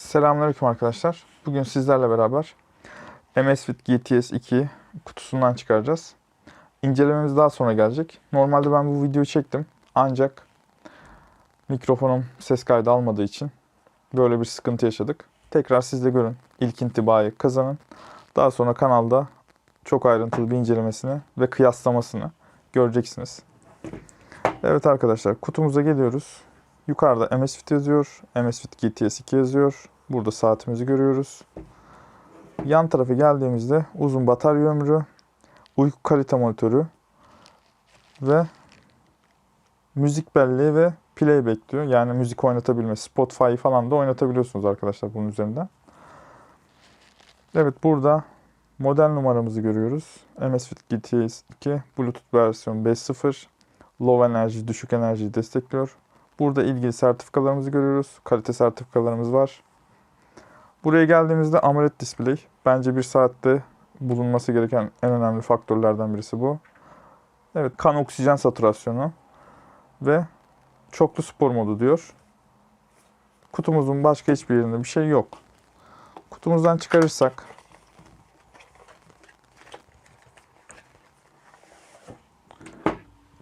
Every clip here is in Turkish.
Selamünaleyküm arkadaşlar. Bugün sizlerle beraber MSFit GTS 2 kutusundan çıkaracağız. İncelememiz daha sonra gelecek. Normalde ben bu videoyu çektim. Ancak mikrofonum ses kaydı almadığı için böyle bir sıkıntı yaşadık. Tekrar siz de görün. İlk intibayı kazanın. Daha sonra kanalda çok ayrıntılı bir incelemesini ve kıyaslamasını göreceksiniz. Evet arkadaşlar kutumuza geliyoruz. Yukarıda MSFit yazıyor. MSFit GTS 2 yazıyor. Burada saatimizi görüyoruz. Yan tarafa geldiğimizde uzun batarya ömrü, uyku kalite monitörü ve müzik belleği ve playback diyor. Yani müzik oynatabilme, Spotify falan da oynatabiliyorsunuz arkadaşlar bunun üzerinden. Evet burada model numaramızı görüyoruz. MSFit GTS 2 Bluetooth versiyon 5.0 Low enerji, düşük enerjiyi destekliyor. Burada ilgili sertifikalarımızı görüyoruz. Kalite sertifikalarımız var. Buraya geldiğimizde AMOLED display. Bence bir saatte bulunması gereken en önemli faktörlerden birisi bu. Evet, kan oksijen satürasyonu ve çoklu spor modu diyor. Kutumuzun başka hiçbir yerinde bir şey yok. Kutumuzdan çıkarırsak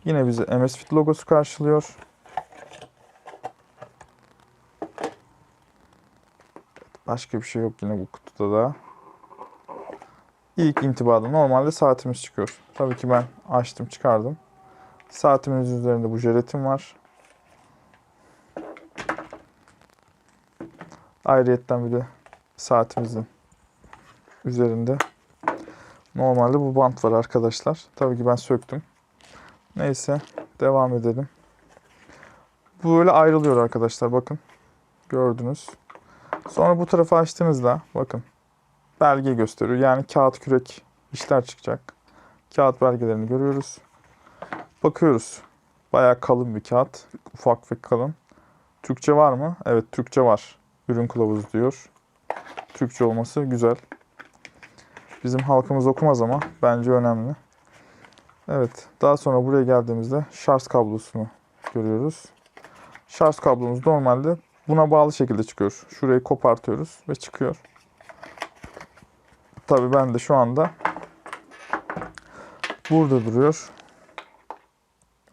yine bizi MSFit logosu karşılıyor. Başka bir şey yok yine bu kutuda da. İlk intibada normalde saatimiz çıkıyor. Tabii ki ben açtım çıkardım. Saatimizin üzerinde bu jelatin var. Ayrıyetten bir de saatimizin üzerinde normalde bu bant var arkadaşlar. Tabii ki ben söktüm. Neyse devam edelim. Bu böyle ayrılıyor arkadaşlar bakın. Gördünüz. Sonra bu tarafı açtığınızda bakın belge gösteriyor. Yani kağıt kürek işler çıkacak. Kağıt belgelerini görüyoruz. Bakıyoruz. Bayağı kalın bir kağıt. Ufak ve kalın. Türkçe var mı? Evet Türkçe var. Ürün kılavuzu diyor. Türkçe olması güzel. Bizim halkımız okumaz ama bence önemli. Evet. Daha sonra buraya geldiğimizde şarj kablosunu görüyoruz. Şarj kablomuz normalde buna bağlı şekilde çıkıyor. Şurayı kopartıyoruz ve çıkıyor. Tabii ben de şu anda burada duruyor.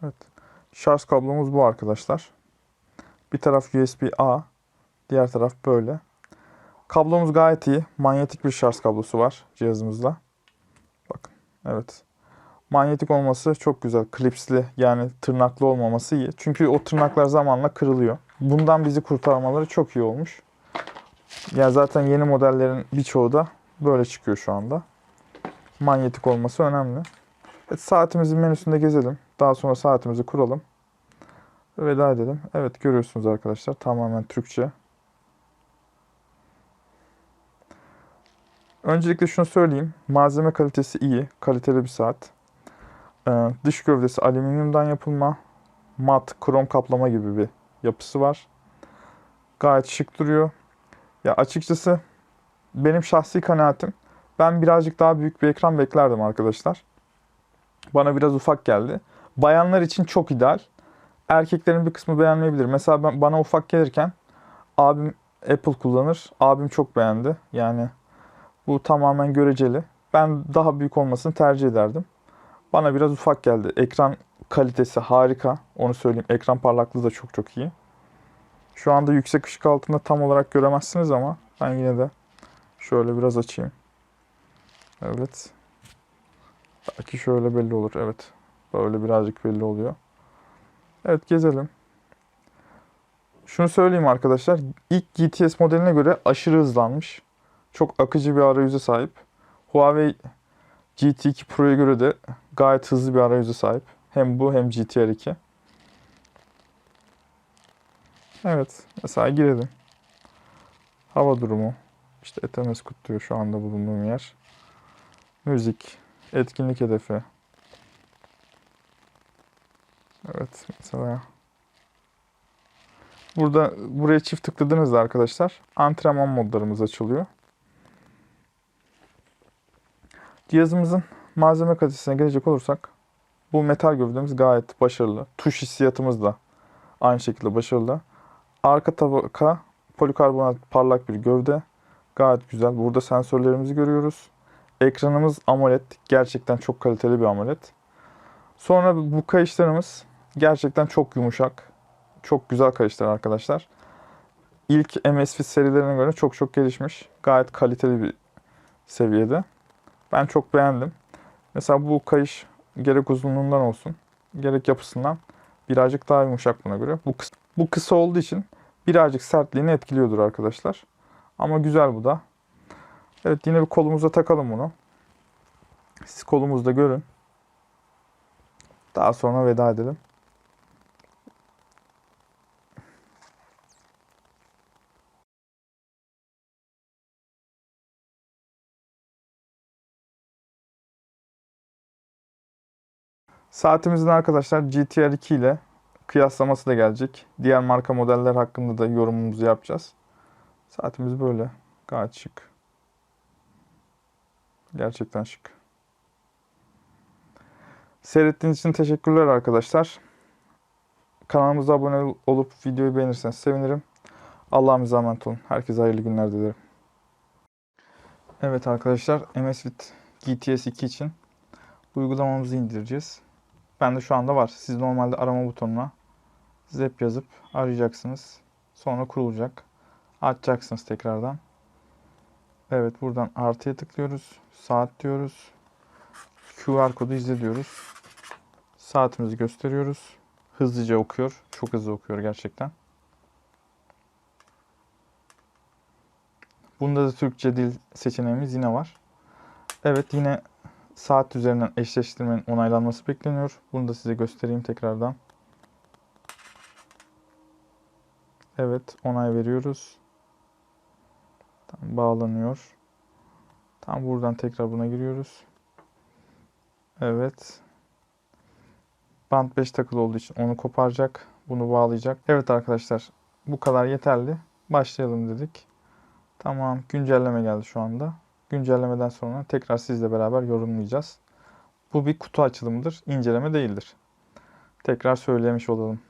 Evet. Şarj kablomuz bu arkadaşlar. Bir taraf USB-A, diğer taraf böyle. Kablomuz gayet iyi. Manyetik bir şarj kablosu var cihazımızda. Bakın. Evet. Manyetik olması çok güzel. Klipsli yani tırnaklı olmaması iyi. Çünkü o tırnaklar zamanla kırılıyor. Bundan bizi kurtarmaları çok iyi olmuş. Ya zaten yeni modellerin birçoğu da böyle çıkıyor şu anda. Manyetik olması önemli. Evet, saatimizin menüsünde gezelim. Daha sonra saatimizi kuralım. Ve veda edelim. Evet görüyorsunuz arkadaşlar tamamen Türkçe. Öncelikle şunu söyleyeyim. Malzeme kalitesi iyi. Kaliteli bir saat. Ee, dış gövdesi alüminyumdan yapılma. Mat, krom kaplama gibi bir yapısı var. Gayet şık duruyor. Ya açıkçası benim şahsi kanaatim ben birazcık daha büyük bir ekran beklerdim arkadaşlar. Bana biraz ufak geldi. Bayanlar için çok ideal. Erkeklerin bir kısmı beğenmeyebilir. Mesela ben, bana ufak gelirken abim Apple kullanır. Abim çok beğendi. Yani bu tamamen göreceli. Ben daha büyük olmasını tercih ederdim. Bana biraz ufak geldi. Ekran kalitesi harika. Onu söyleyeyim. Ekran parlaklığı da çok çok iyi. Şu anda yüksek ışık altında tam olarak göremezsiniz ama ben yine de şöyle biraz açayım. Evet. Belki şöyle belli olur. Evet. Böyle birazcık belli oluyor. Evet gezelim. Şunu söyleyeyim arkadaşlar. İlk GTS modeline göre aşırı hızlanmış. Çok akıcı bir arayüze sahip. Huawei GT2 Pro'ya göre de gayet hızlı bir arayüze sahip. Hem bu hem GTR 2. Evet. Mesela girelim. Hava durumu. İşte Etemeskut diyor şu anda bulunduğum yer. Müzik. Etkinlik hedefi. Evet mesela. Burada buraya çift tıkladığınızda arkadaşlar antrenman modlarımız açılıyor. Cihazımızın malzeme kalitesine gelecek olursak bu metal gövdemiz gayet başarılı. Tuş hissiyatımız da aynı şekilde başarılı. Arka tabaka Polikarbonat parlak bir gövde. Gayet güzel. Burada sensörlerimizi görüyoruz. Ekranımız AMOLED. Gerçekten çok kaliteli bir AMOLED. Sonra bu kayışlarımız gerçekten çok yumuşak. Çok güzel kayışlar arkadaşlar. İlk MSFit serilerine göre çok çok gelişmiş. Gayet kaliteli bir seviyede. Ben çok beğendim. Mesela bu kayış gerek uzunluğundan olsun, gerek yapısından birazcık daha yumuşak buna göre. Bu kısa, bu kısa olduğu için birazcık sertliğini etkiliyordur arkadaşlar. Ama güzel bu da. Evet yine bir kolumuza takalım bunu. Siz kolumuzda görün. Daha sonra veda edelim. Saatimizin arkadaşlar GTR 2 ile kıyaslaması da gelecek. Diğer marka modeller hakkında da yorumumuzu yapacağız. Saatimiz böyle. Gayet şık. Gerçekten şık. Seyrettiğiniz için teşekkürler arkadaşlar. Kanalımıza abone olup videoyu beğenirseniz sevinirim. Allah'a emanet olun. Herkese hayırlı günler dilerim. Evet arkadaşlar MSFit GTS 2 için uygulamamızı indireceğiz. Bende şu anda var. Siz normalde arama butonuna zep yazıp arayacaksınız. Sonra kurulacak. Açacaksınız tekrardan. Evet buradan artıya tıklıyoruz. Saat diyoruz. QR kodu izle diyoruz. Saatimizi gösteriyoruz. Hızlıca okuyor. Çok hızlı okuyor gerçekten. Bunda da Türkçe dil seçeneğimiz yine var. Evet yine saat üzerinden eşleştirmenin onaylanması bekleniyor. Bunu da size göstereyim tekrardan. Evet onay veriyoruz. Tam bağlanıyor. Tam buradan tekrar buna giriyoruz. Evet. Band 5 takılı olduğu için onu koparacak. Bunu bağlayacak. Evet arkadaşlar bu kadar yeterli. Başlayalım dedik. Tamam güncelleme geldi şu anda. Güncellemeden sonra tekrar sizle beraber yorumlayacağız. Bu bir kutu açılımıdır, inceleme değildir. Tekrar söylemiş olalım.